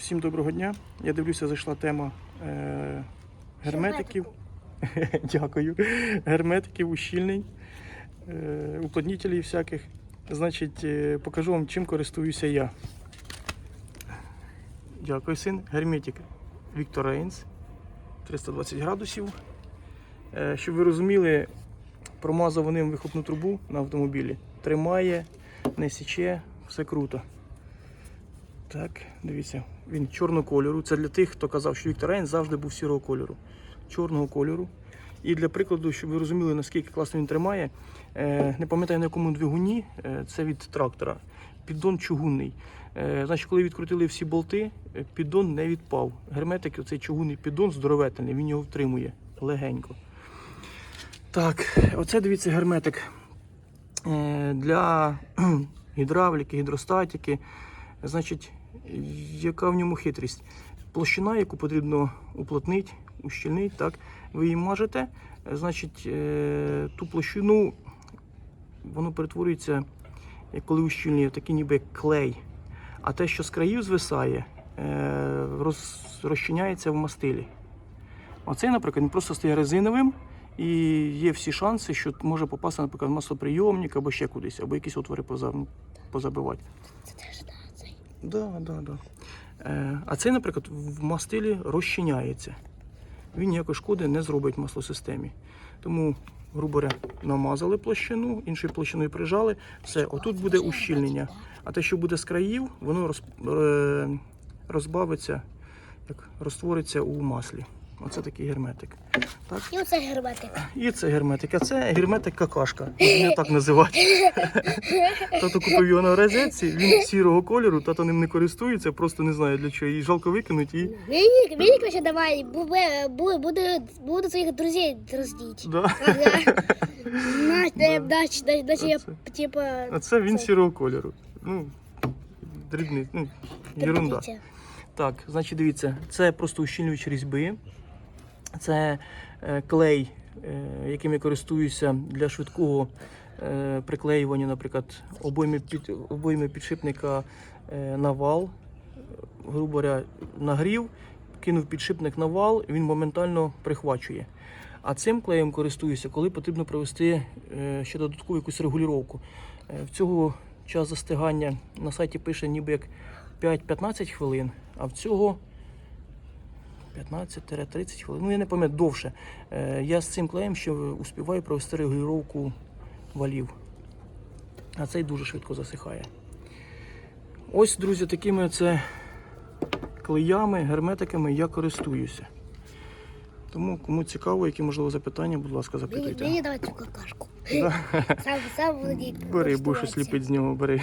Всім доброго дня. Я дивлюся, зайшла тема е, герметиків. Дякую. Герметиків, ущільнень, е, уплотнителів всяких. Значить, е, покажу вам, чим користуюся я. Дякую, син. Герметик Віктор Рейнс. 320 градусів. Е, щоб ви розуміли, промазав ним вихлопну трубу на автомобілі. Тримає, не січе, все круто. Так, дивіться, він чорного кольору. Це для тих, хто казав, що Віктор Рейн завжди був сірого кольору. Чорного кольору. І для прикладу, щоб ви розуміли, наскільки класно він тримає, е, не пам'ятаю на якому двигуні, е, це від трактора. Піддон чугунний. Е, Значить, коли відкрутили всі болти, піддон не відпав. Герметик, оцей чугунний піддон здоровительний, він його втримує легенько. Так, оце дивіться герметик для гідравліки, гідростатики. Значить, яка в ньому хитрість? Площина, яку потрібно уплотнити, ущільнити, так, ви її мажете, е, значить, е, ту площину воно перетворюється, коли ущільнює, такий ніби клей. А те, що з країв звисає, е, роз, розчиняється в мастилі. Оцей, наприклад, він просто стає резиновим і є всі шанси, що може попасти, наприклад, в маслоприйомник або ще кудись, або якісь отвори позабивати. Це теж цей. Да, да, да. Е, а цей, наприклад, в мастилі розчиняється. Він ніякої шкоди не зробить маслосистемі. Тому, грубо говоря, намазали площину, іншою площиною прижали. Все, отут буде ущільнення. А те, що буде з країв, воно роз, е, розбавиться, як розтвориться у маслі. Оце такий герметик. Так? І оце герметик. І це герметик. А це герметик какашка. Його так називають. Тато купив його на розетці, він сірого кольору, тато ним не користується, просто не знає для чого. Її жалко викинуть і. Мені, мені краще давай, буде, буде, буде, буду своїх друзей роздіть. Да. Ага. Наче, наче, наче я, типа, А це він сірого кольору. Ну, дрібний, ну, ерунда. Так, значить, дивіться, це просто ущільнювач різьби. Це е, клей, е, яким я користуюся для швидкого е, приклеювання, наприклад, обойми, під, обойми підшипника на вал. Грубо говоря, нагрів, кинув підшипник на вал, він моментально прихвачує. А цим клеєм користуюся, коли потрібно провести ще додаткову якусь регулювання. В цього час застигання на сайті пише ніби як 5-15 хвилин, а в цього 15-30 хвилин. Ну, я не пам'ятаю довше. Е, Я з цим клеєм ще успіваю провести регулювання валів. А цей дуже швидко засихає. Ось, друзі, такими це клеями, герметиками я користуюся. Тому, кому цікаво, які можливо запитання, будь ласка, Мені, запитуйте. мені давай цю какашку. Сам, сам. Бери, будеш щось ліпити з нього, бери.